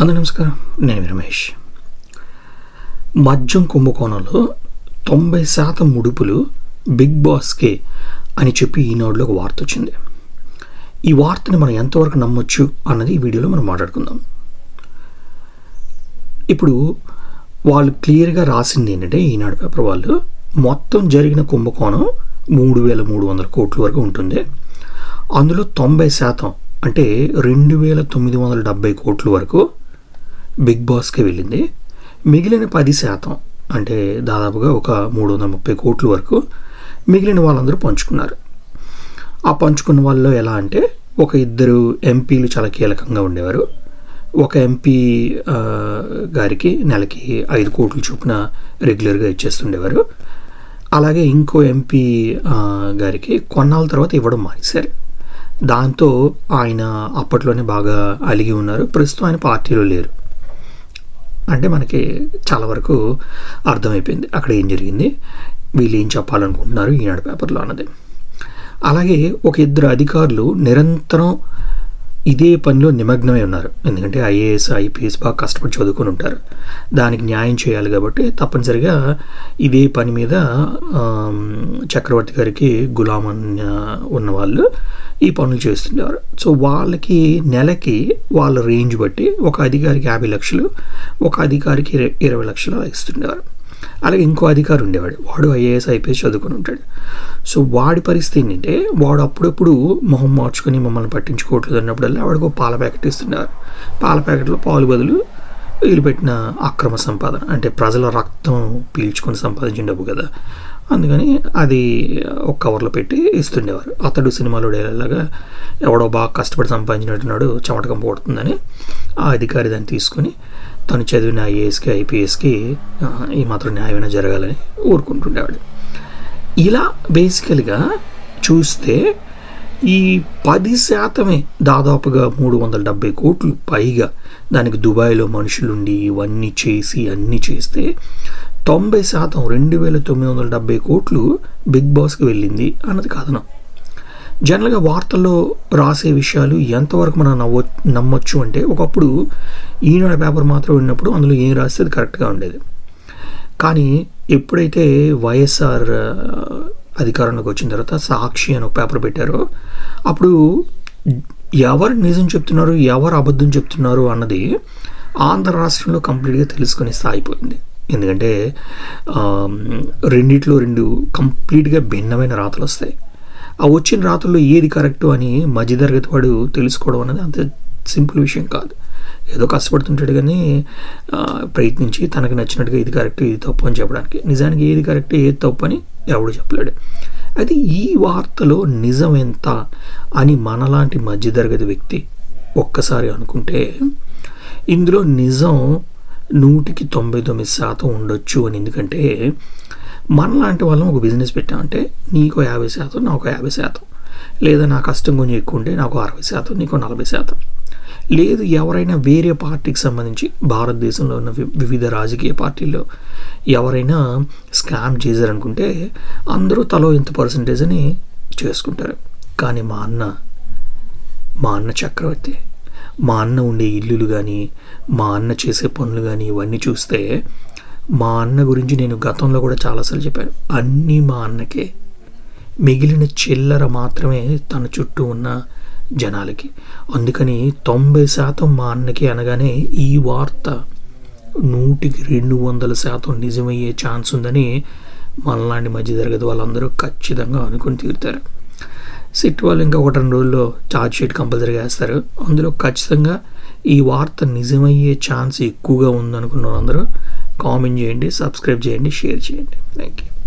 అందు నమస్కారం. నేను రమేష్. మద్యం కుంభకోణంలో తొంభై శాతం ముడుపులు బిగ్ బాస్కే అని చెప్పి ఈనాడులో ఒక వార్త వచ్చింది. ఈ వార్తని మనం ఎంతవరకు నమ్మొచ్చు అన్నది ఈ వీడియోలో మనం మాట్లాడుకుందాం. ఇప్పుడు వాళ్ళు క్లియర్గా రాసింది ఏంటంటే ఈనాడు పేపర్ వాళ్ళు మొత్తం జరిగిన కుంభకోణం మూడు వేల మూడు వందల కోట్ల వరకు ఉంటుంది. అందులో తొంభై శాతం అంటే రెండు వేల తొమ్మిది వందల డెబ్బై కోట్ల వరకు బిగ్ బాస్కి వెళ్ళింది. మిగిలిన పది శాతం అంటే దాదాపుగా ఒక మూడు వందల ముప్పై కోట్ల వరకు మిగిలిన వాళ్ళందరూ పంచుకున్నారు. ఆ పంచుకున్న వాళ్ళలో ఎలా అంటే ఒక ఇద్దరు ఎంపీలు చాలా కీలకంగా ఉండేవారు. ఒక ఎంపీ గారికి నెలకి ఐదు కోట్లు చొప్పున రెగ్యులర్గా ఇచ్చేస్తుండేవారు. అలాగే ఇంకో ఎంపీ గారికి కొన్నాళ్ళ తర్వాత ఇవ్వడం మానేశారు. దాంతో ఆయన అప్పట్లోనే బాగా అలిగి ఉన్నారు. ప్రస్తుతం ఆయన పార్టీలో లేరు. అంటే మనకి చాలా వరకు అర్థమైపోయింది. అక్కడ ఏం జరిగింది? వీళ్ళు ఏం చెప్పాలనుకుంటున్నారు? ఈనాడు పేపర్లో అన్నది. అలాగే ఒక ఇద్దరు అధికారులు నిరంతరం ఇదే పనిలో నిమగ్నమై ఉన్నారు. ఎందుకంటే ఐఏఎస్ ఐపీఎస్ బాగా కష్టపడి చదువుకొని ఉంటారు. దానికి న్యాయం చేయాలి కాబట్టి తప్పనిసరిగా ఇదే పని మీద చక్రవర్తి గారికి గులామన్ ఉన్న వాళ్ళు ఈ పనులు చేస్తుండేవారు. సో వాళ్ళకి నెలకి వాళ్ళ రేంజ్ బట్టి ఒక అధికారికి యాభై లక్షలు ఒక అధికారికి ఇరవై లక్షలు అలా ఇస్తుండేవారు. అలాగే ఇంకో అధికారి ఉండేవాడు. వాడు ఐఏఎస్ ఐపీఎస్ చదువుకొని ఉంటాడు. సో వాడి పరిస్థితి ఏంటంటే వాడు అప్పుడప్పుడు మొహం మార్చుకొని మమ్మల్ని పట్టించుకోవట్లేదు అన్నప్పుడల్లా వాడికి ఒక పాల ప్యాకెట్ ఇస్తున్నారు పాల ప్యాకెట్లో పాలు బదులు వీళ్ళు పెట్టిన అక్రమ సంపాదన అంటే ప్రజల రక్తం పీల్చుకొని సంపాదించిన డబ్బు కదా. అందుకని అది ఒక కవర్లో పెట్టి ఇస్తుండేవారు. అతడు సినిమాలో డైలాగా ఎవడో బాగా కష్టపడి సంపాదించినట్టున్నాడు చెమటకం పోడుతుందని ఆ అధికారి దాన్ని తీసుకొని తను చదివిన ఐఏఎస్కి ఐపీఎస్కి ఈ మాత్రం న్యాయమైనా జరగాలని ఊరుకుంటుండేవాడు. ఇలా బేసికల్గా చూస్తే ఈ పది శాతమే దాదాపుగా మూడు వందల డెబ్బై కోట్లు పైగా. దానికి దుబాయ్లో మనుషులుండి ఇవన్నీ చేసి అన్నీ చేస్తే తొంభై శాతం రెండు వేల తొమ్మిది వందల డెబ్బై కోట్లు బిగ్ బాస్కి వెళ్ళింది అన్నది కథనం జనరల్గా వార్తల్లో రాసే విషయాలు ఎంతవరకు మనం నవ్వ నమ్మొచ్చు అంటే ఒకప్పుడు ఈనాడు పేపర్ మాత్రం ఉన్నప్పుడు అందులో ఏం రాస్తే అది కరెక్ట్గా ఉండేది. కానీ ఎప్పుడైతే వైఎస్ఆర్ అధికారంలోకి వచ్చిన తర్వాత సాక్షి అని ఒక పేపర్ పెట్టారు. అప్పుడు ఎవరు నిజం చెప్తున్నారు ఎవరు అబద్ధం చెప్తున్నారు అన్నది ఆంధ్ర రాష్ట్రంలో కంప్లీట్గా తెలుసుకునే స్థాయి ఎందుకంటే రెండిట్లో రెండు కంప్లీట్గా భిన్నమైన రాతలు వస్తాయి. ఆ వచ్చిన రాతల్లో ఏది కరెక్టు అని మధ్యతరగతి వాడు తెలుసుకోవడం అనేది అంత సింపుల్ విషయం కాదు. ఏదో కష్టపడుతుంటాడు కానీ ప్రయత్నించి తనకు నచ్చినట్టుగా ఇది కరెక్ట్ ఇది తప్పు అని చెప్పడానికి. నిజానికి ఏది కరెక్ట్ ఏది తప్పు అని ఎవడు చెప్పలేడు. అయితే ఈ వార్తలో నిజం ఎంత అని మనలాంటి మధ్యతరగతి వ్యక్తి ఒక్కసారి అనుకుంటే ఇందులో నిజం నూటికి తొంభై తొమ్మిది శాతం ఉండొచ్చు అని. ఎందుకంటే మనలాంటి వాళ్ళం ఒక బిజినెస్ పెట్టామంటే నీకు యాభై శాతం నాకు యాభై శాతం. లేదా నా కష్టం కొంచెం ఎక్కువ ఉంటే నాకు అరవై శాతం నీకు నలభై శాతం. లేదు ఎవరైనా వేరే పార్టీకి సంబంధించి భారతదేశంలో ఉన్న వి- వివిధ రాజకీయ పార్టీల్లో ఎవరైనా స్కామ్ చేశారనుకుంటే అందరూ తలో ఇంత పర్సంటేజ్ అని చేసుకుంటారు. కానీ మా అన్న మా అన్న చక్రవర్తి మా అన్న ఉండే ఇల్లులు కానీ మా అన్న చేసే పనులు కానీ ఇవన్నీ చూస్తే మా అన్న గురించి నేను గతంలో కూడా చాలాసార్లు చెప్పాను. అన్నీ మా అన్నకే. మిగిలిన చిల్లర మాత్రమే తన చుట్టూ ఉన్న జనాలకి. అందుకని తొంభై శాతం మా అన్నకి అనగానే ఈ వార్త నూటికి రెండు వందల శాతం నిజమయ్యే ఛాన్స్ ఉందని మనలాంటి మధ్యతరగతి వాళ్ళందరూ ఖచ్చితంగా అనుకుని తీరుతారు. సిట్ వాళ్ళు ఇంకా ఒకటి రెండు రోజుల్లో ఛార్జ్ షీట్ కంపల్సరీగా వేస్తారు. అందులో ఖచ్చితంగా ఈ వార్త నిజమయ్యే ఛాన్స్ ఎక్కువగా ఉందనుకున్న వాళ్ళందరూ కామెంట్ చేయండి సబ్స్క్రైబ్ చేయండి షేర్ చేయండి. Thank you